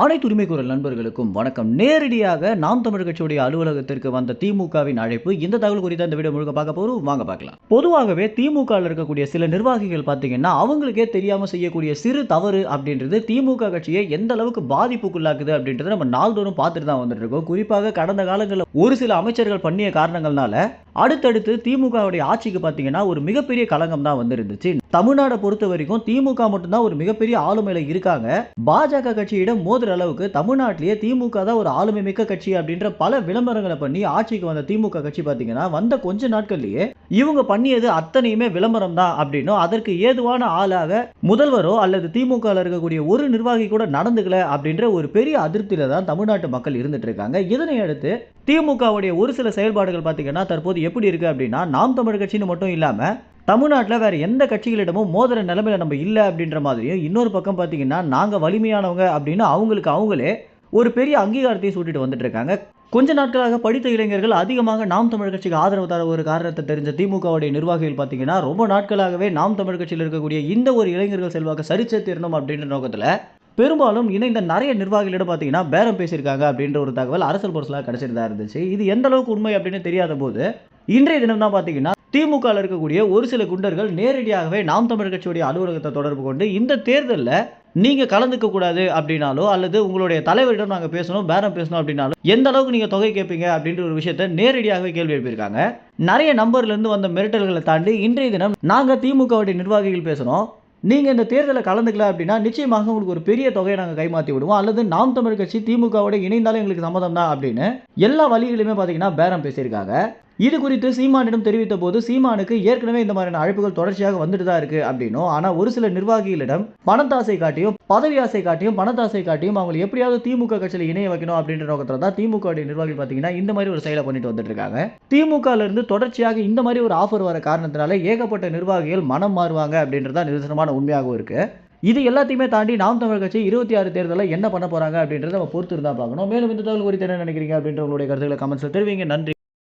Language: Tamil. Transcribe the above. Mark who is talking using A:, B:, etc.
A: அனைத்து உரிமை குரல் நண்பர்களுக்கும் வணக்கம். நேரடியாக நாம் தமிழ் கட்சியுடைய அலுவலகத்திற்கு வந்த திமுகவின் அழைப்பு. இந்த தகவல் குறித்த இந்த வீடியோ முழுக்க பார்க்க போறோம். வாங்க பார்க்கலாம். பொதுவாகவே திமுக இருக்கக்கூடிய சில நிர்வாகிகள் பார்த்தீங்கன்னா அவங்களுக்கே தெரியாம செய்யக்கூடிய சிறு தவறு அப்படின்றது திமுக கட்சியை எந்த அளவுக்கு பாதிப்புக்குள்ளாக்குது அப்படின்றத நம்ம நாள்தோறும் பார்த்துட்டு தான் வந்துட்டு இருக்கோம். குறிப்பாக கடந்த காலங்களில் ஒரு சில அமைச்சர்கள் பண்ணிய காரணங்கள்னால அடுத்தடுத்து திமுகவுடைய ஆட்சிக்கு பார்த்தீங்கன்னா ஒரு மிகப்பெரிய களங்கம் தான் வந்திருந்துச்சு. தமிழ்நாடை பொறுத்த வரைக்கும் திமுக மட்டும்தான் ஒரு மிகப்பெரிய ஆளுமையில இருக்காங்க. பாஜக கட்சியிடம் மோதுற அளவுக்கு தமிழ்நாட்டிலேயே திமுக தான் ஒரு ஆளுமை மிக்க கட்சி அப்படின்ற பல விளம்பரங்களை பண்ணி ஆட்சிக்கு வந்த திமுக கட்சி பார்த்தீங்கன்னா வந்த கொஞ்ச நாட்கள்லயே இவங்க பண்ணியது அத்தனையுமே விளம்பரம் தான் அப்படின்னும் அதற்கு ஏதுவான ஆளாக முதல்வரோ அல்லது திமுக இருக்கக்கூடிய ஒரு நிர்வாகி கூட நடந்துக்கல அப்படின்ற ஒரு பெரிய அதிருப்தியில தான் தமிழ்நாட்டு மக்கள் இருந்துட்டு இருக்காங்க. இதனை அடுத்து திமுகவுடைய ஒரு சில செயல்பாடுகள் பார்த்தீங்கன்னா தற்போது எப்படி இருக்குது அப்படின்னா நாம் தமிழ் கட்சின்னு மட்டும் இல்லாமல் தமிழ்நாட்டில் வேறு எந்த கட்சிகளிடமும் மோதிர நிலைமையில் நம்ம இல்லை அப்படின்ற மாதிரியும் இன்னொரு பக்கம் பார்த்தீங்கன்னா நாங்கள் வலிமையானவங்க அப்படின்னு அவங்களுக்கு அவங்களே ஒரு பெரிய அங்கீகாரத்தையும் சூட்டிட்டு வந்துட்டு இருக்காங்க. கொஞ்ச நாட்களாக படித்த இளைஞர்கள் அதிகமாக நாம் தமிழ் கட்சிக்கு ஆதரவு தர ஒரு காரணத்தை தெரிஞ்ச திமுகவுடைய நிர்வாகிகள் பார்த்தீங்கன்னா ரொம்ப நாட்களாகவே நாம் தமிழ் கட்சியில் இருக்கக்கூடிய இந்த ஒரு இளைஞர்கள் செல்வாக்கு சரிச்சே தீரணும் அப்படின்ற நோக்கத்தில் பெரும்பாலும் இணைந்த நிறைய நிர்வாகிகளிடம் பார்த்தீங்கன்னா பேரம் பேசியிருக்காங்க அப்படின்ற ஒரு தகவல் அரசல் பொருசலாக கிடைச்சிட்டு இருந்துச்சு. இது எந்த அளவுக்கு உண்மை அப்படின்னு தெரியாத போது இன்றைய தினம் தான் பார்த்தீங்கன்னா திமுக இருக்கக்கூடிய ஒரு சில குண்டர்கள் நேரடியாகவே நாம் தமிழர் கட்சியுடைய அலுவலகத்தை தொடர்பு கொண்டு இந்த தேர்தலில் நீங்கள் கலந்துக்க கூடாது அப்படின்னாலோ அல்லது உங்களுடைய தலைவரிடம் நாங்கள் பேசணும் பேரம் பேசணும் அப்படின்னாலும் எந்த அளவுக்கு நீங்கள் தொகை கேட்பீங்க அப்படின்ற ஒரு விஷயத்த நேரடியாகவே கேள்வி எழுப்பியிருக்காங்க. நிறைய நம்பர்லேருந்து வந்த மிரட்டல்களை தாண்டி இன்றைய தினம் நாங்கள் திமுகவுடைய நிர்வாகிகள் பேசணும் நீங்கள் இந்த தேர்தலில் கலந்துக்கல அப்படின்னா நிச்சயமாக உங்களுக்கு ஒரு பெரிய தொகையை நாங்கள் கைமாற்றி விடுவோம். அல்லது நாம் தமிழ் கட்சி திமுகவோட இணைந்தாலும் எங்களுக்கு சம்மதம் தான் அப்படின்னு எல்லா வழிகளிலுமே பார்த்தீங்கன்னா பேரம் பேசியிருக்காங்க. இது குறித்து சீமானிடம் தெரிவித்த போது சீமானுக்கு ஏற்கனவே இந்த மாதிரியான அழைப்புகள் தொடர்ச்சியாக வந்துட்டு தான் இருக்கு அப்படின்னும். ஆனால் ஒரு சில நிர்வாகிகளிடம் பணத்தாசை காட்டியும் பதவி ஆசை காட்டியும் பணத்தாசை காட்டியும் அவங்க எப்படியாவது திமுக கட்சியில் இணைய வைக்கணும் அப்படின்ற நோக்கத்தில் தான் திமுக நிர்வாகிகள் பார்த்தீங்கன்னா இந்த மாதிரி ஒரு செயலை பண்ணிட்டு வந்துட்டு இருக்காங்க. திமுக இருந்து தொடர்ச்சியாக இந்த மாதிரி ஒரு ஆஃபர் வர காரணத்தினால ஏகப்பட்ட நிர்வாகிகள் மனம் மாறுவாங்க அப்படின்றதான் நிதர்சனமான உண்மையாகவும் இருக்கு. இது எல்லாத்தையுமே தாண்டி நாம் தமிழ் கட்சி இருபத்தி ஆறு தேர்தலில் என்ன பண்ண போறாங்க அப்படின்றத நம்ம பொறுத்து இருந்தா பார்க்கணும். மேலும் இந்த தகவல் குறித்து என்ன நினைக்கிறீங்க அப்படின்ற உங்களுடைய கருத்துக்களை கமெண்ட்ஸில் தெரிவிங்க. நன்றி.